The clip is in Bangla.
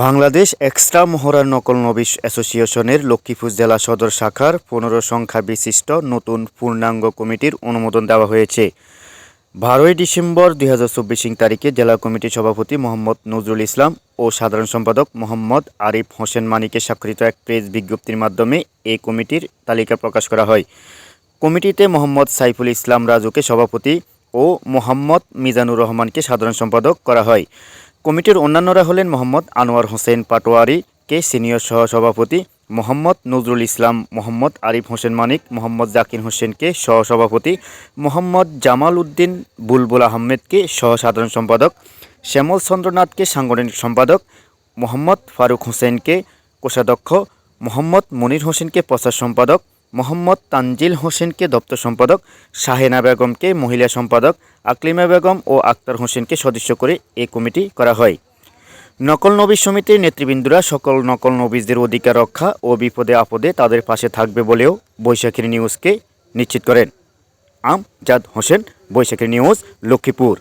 বাংলাদেশ এক্সট্রা মহড়া নকল নবিশ অ্যাসোসিয়েশনের লক্ষ্মীপুর জেলা সদর শাখার পনেরো সংখ্যা বিশিষ্ট নতুন পূর্ণাঙ্গ কমিটির অনুমোদন দেওয়া হয়েছে। বারোই ডিসেম্বর দুই হাজার চব্বিশ তারিখে জেলা কমিটির সভাপতি মোহাম্মদ নজরুল ইসলাম ও সাধারণ সম্পাদক মোহাম্মদ আরিফ হোসেন মানিকে স্বাক্ষরিত এক প্রেস বিজ্ঞপ্তির মাধ্যমে এই কমিটির তালিকা প্রকাশ করা হয়। কমিটিতে মোহাম্মদ সাইফুল ইসলাম রাজুকে সভাপতি ও মোহাম্মদ মিজানুর রহমানকে সাধারণ সম্পাদক করা হয়। কমিটির অন্যান্যরা হলেন মোহাম্মদ আনোয়ার হোসেন পাটোয়ারি, কে সিনিয়র সহসভাপতি মোহাম্মদ নজরুল ইসলাম, মোহাম্মদ আরিফ হোসেন মানিক, মোহাম্মদ জাকির হোসেনকে সহসভাপতি, মোহাম্মদ জামাল উদ্দিন বুলবুল আহমেদকে সহ সাধারণ সম্পাদক, শ্যামল চন্দ্রনাথকে সাংগঠনিক সম্পাদক, মোহাম্মদ ফারুক হোসেনকে কোষাধ্যক্ষ, মোহাম্মদ মনির হোসেনকে প্রচার সম্পাদক মোহাম্মদ তানজিল হোসেনকে দপ্তর সম্পাদক, শাহেনা বেগমকে মহিলা সম্পাদক, আকলিমা বেগম ও আক্তার হোসেনকে সদস্য করে এই কমিটি করা হয়। নকল নবী সমিতির নেতৃবৃন্দরা সকল নকল নবীজদের অধিকার রক্ষা ও বিপদে আপদে তাদের পাশে থাকবে বলেও বৈশাখীর নিউজকে নিশ্চিত করেন। আমজাদ হোসেন, বৈশাখীর নিউজ, লক্ষ্মীপুর।